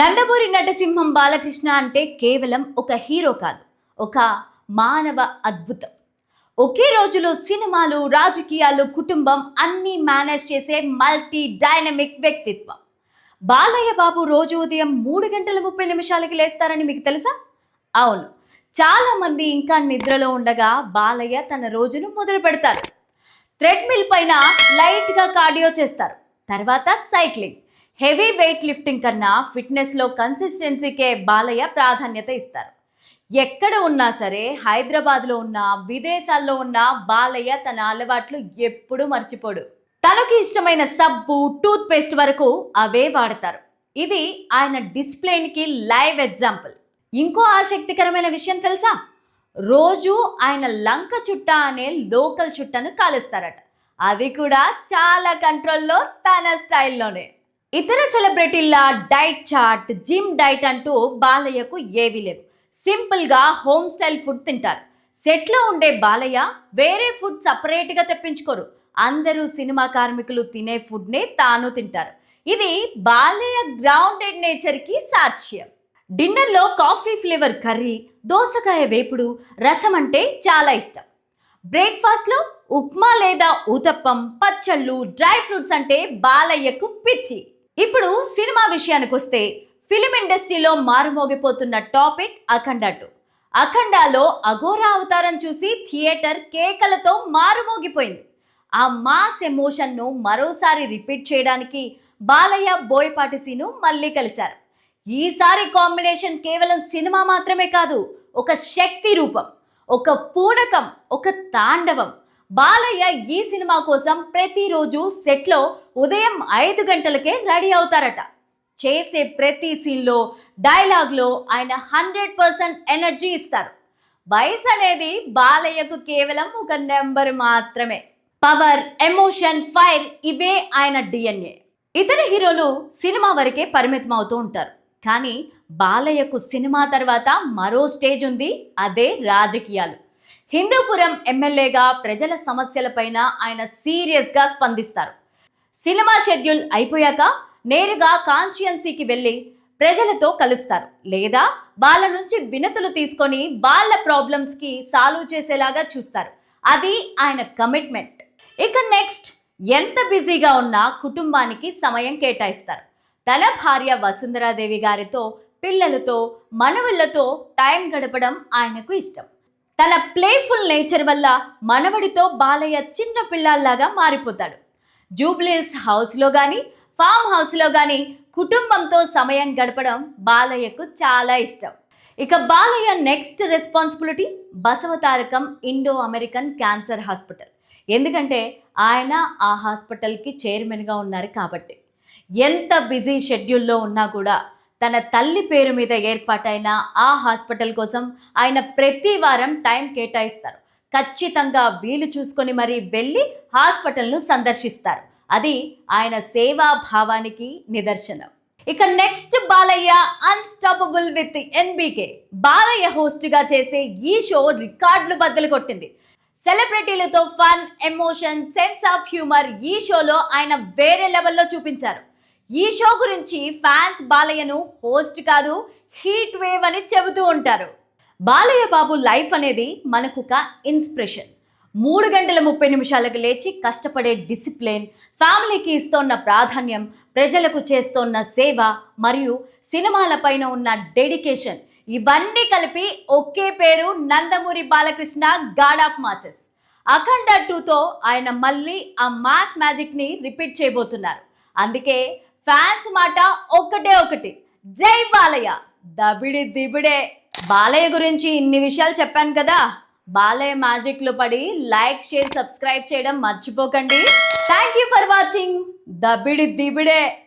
నందమూరి నటసింహం బాలకృష్ణ అంటే కేవలం ఒక హీరో కాదు ఒక మానవ అద్భుతం. ఒకే రోజులో సినిమాలు రాజకీయాలు కుటుంబం అన్నీ మేనేజ్ చేసే మల్టీ డైనమిక్ వ్యక్తిత్వం. బాలయ్య బాబు రోజు ఉదయం మూడు గంటల ముప్పై నిమిషాలకి లేస్తారని మీకు తెలుసా? అవును. చాలామంది ఇంకా నిద్రలో ఉండగా బాలయ్య తన రోజును మొదలు పెడతారు. థ్రెడ్మిల్ పైన లైట్గా కార్డియో చేస్తారు. తర్వాత సైక్లింగ్. హెవీ వెయిట్ లిఫ్టింగ్ కన్నా ఫిట్నెస్లో కన్సిస్టెన్సీకే బాలయ్య ప్రాధాన్యత ఇస్తారు. ఎక్కడ ఉన్నా సరే హైదరాబాద్లో ఉన్న విదేశాల్లో ఉన్న బాలయ్య తన అలవాట్లు ఎప్పుడూ మర్చిపోడు. తనకు ఇష్టమైన సబ్బు టూత్ పేస్ట్ వరకు అవే వాడతారు. ఇది ఆయన డిస్ప్లేన్కి లైవ్ ఎగ్జాంపుల్. ఇంకో ఆసక్తికరమైన విషయం తెలుసా? రోజు ఆయన లంక చుట్ట అనే లోకల్ చుట్టను కాలుస్తారట. అది కూడా చాలా కంట్రోల్లో తన స్టైల్లోనే. ఇతర సెలబ్రిటీల డైట్ చార్ట్ జిమ్ డైట్ అంటూ బాలయ్యకు ఏవీ లేవు. సింపుల్గా హోమ్ స్టైల్ ఫుడ్ తింటారు. సెట్లో ఉండే బాలయ్య వేరే ఫుడ్ సపరేట్గా తెప్పించుకోరు. అందరూ సినిమా కార్మికులు తినే ఫుడ్నే తాను తింటారు. ఇది బాలయ్య గ్రౌండెడ్ నేచర్కి సాక్ష్యం. డిన్నర్లో కాఫీ ఫ్లేవర్ కర్రీ దోసకాయ వేపుడు రసం అంటే చాలా ఇష్టం. బ్రేక్ఫాస్ట్లో ఉప్మా లేదా ఊతప్పం పచ్చళ్ళు డ్రై ఫ్రూట్స్ అంటే బాలయ్యకు పిచ్చి. ఇప్పుడు సినిమా విషయానికి వస్తే ఫిలిం ఇండస్ట్రీలో మారుమోగిపోతున్న టాపిక్ అఖండ టూ. అఖండాలో అఘోరా అవతారం చూసి థియేటర్ కేకలతో మారుమోగిపోయింది. ఆ మాస్ ఎమోషన్ను మరోసారి రిపీట్ చేయడానికి బాలయ్య బోయపాటి సీను మళ్ళీ కలిశారు. ఈసారి కాంబినేషన్ కేవలం సినిమా మాత్రమే కాదు ఒక శక్తి రూపం ఒక పూనకం ఒక తాండవం బాలయ్య ఈ సినిమా కోసం ప్రతిరోజు సెట్లో ఉదయం ఐదు గంటలకే రెడీ అవుతారట. చేసే ప్రతి సీన్లో డైలాగ్లో ఆయన హండ్రెడ్ పర్సెంట్ ఎనర్జీ ఇస్తారు. వయసు అనేది బాలయ్యకు కేవలం ఒక నెంబర్ మాత్రమే. పవర్ ఎమోషన్ ఫైర్ ఇవే ఆయన డిఎన్ఏ. ఇతర హీరోలు సినిమా వరకే పరిమితం అవుతూ ఉంటారు. కానీ బాలయ్యకు సినిమా తర్వాత మరో స్టేజ్ ఉంది అదే రాజకీయాలు. హిందూపురం ఎమ్మెల్యేగా ప్రజల సమస్యలపైన ఆయన సీరియస్గా స్పందిస్తారు. సినిమా షెడ్యూల్ అయిపోయాక నేరుగా కాన్స్టిట్యున్సీకి వెళ్ళి ప్రజలతో కలుస్తారు. లేదా వాళ్ళ నుంచి వినతులు తీసుకొని వాళ్ళ ప్రాబ్లమ్స్కి సాల్వ్ చేసేలాగా చూస్తారు. అది ఆయన కమిట్మెంట్. ఇక నెక్స్ట్ ఎంత బిజీగా ఉన్నా కుటుంబానికి సమయం కేటాయిస్తారు. తన భార్య వసుంధరాదేవి గారితో పిల్లలతో మనవళ్ళతో టైం గడపడం ఆయనకు ఇష్టం. తన ప్లేఫుల్ నేచర్ వల్ల మనవడితో బాలయ్య చిన్న పిల్లాల్లాగా మారిపోతాడు. జూబ్లీల్స్ హౌస్లో కానీ ఫామ్ హౌస్లో కానీ కుటుంబంతో సమయం గడపడం బాలయ్యకు చాలా ఇష్టం. ఇక Balayya next responsibility Basavatarakam Indo American cancer hospital. ఎందుకంటే ఆయన ఆ హాస్పిటల్కి చైర్మన్గా ఉన్నారు కాబట్టి. ఎంత బిజీ షెడ్యూల్లో ఉన్నా కూడా తన తల్లి పేరు మీద ఏర్పాటైన ఆ హాస్పిటల్ కోసం ఆయన ప్రతి వారం టైం కేటాయిస్తారు. ఖచ్చితంగా వీలు చూసుకొని మరీ వెళ్ళి హాస్పిటల్ను సందర్శిస్తారు. అది ఆయన సేవా భావానికి నిదర్శనం. ఇక next Balayya unstoppable with NBK Balayya హోస్ట్గా చేసే ఈ షో రికార్డులు బద్దలు కొట్టింది. సెలబ్రిటీలతో fun emotion sense of humour ఈ షోలో ఆయన వేరే లెవెల్లో చూపించారు. ఈ షో గురించి ఫ్యాన్స్ బాలయ్యను హోస్ట్ కాదు హీట్ వేవ్ అని చెబుతూ ఉంటారు. బాలయ్య బాబు లైఫ్ అనేది మనకు ఒక ఇన్స్పిరేషన్. మూడు గంటల ముప్పై నిమిషాలకు లేచి కష్టపడే డిసిప్లిన్ ఫ్యామిలీకి ఇస్తోన్న ప్రాధాన్యం ప్రజలకు చేస్తోన్న సేవ మరియు సినిమాలపైన ఉన్న డెడికేషన్ ఇవన్నీ కలిపి ఒకే పేరు Nandamuri Balakrishna god of masses. Akhanda టూతో ఆయన మళ్ళీ ఆ మాస్ మ్యాజిక్ని రిపీట్ చేయబోతున్నారు. అందుకే ఫ్యాన్స్ మాట ఒక్కటే ఒకటి జై బాలయ్య. దబిడి దిబిడే. బాలయ్య గురించి ఇన్ని విషయాలు చెప్పాను కదా? బాలయ్య మ్యాజిక్లో పడి లైక్ షేర్ సబ్స్క్రైబ్ చేయడం మర్చిపోకండి. థ్యాంక్ యూ ఫర్ వాచింగ్ దబిడి దిబిడే.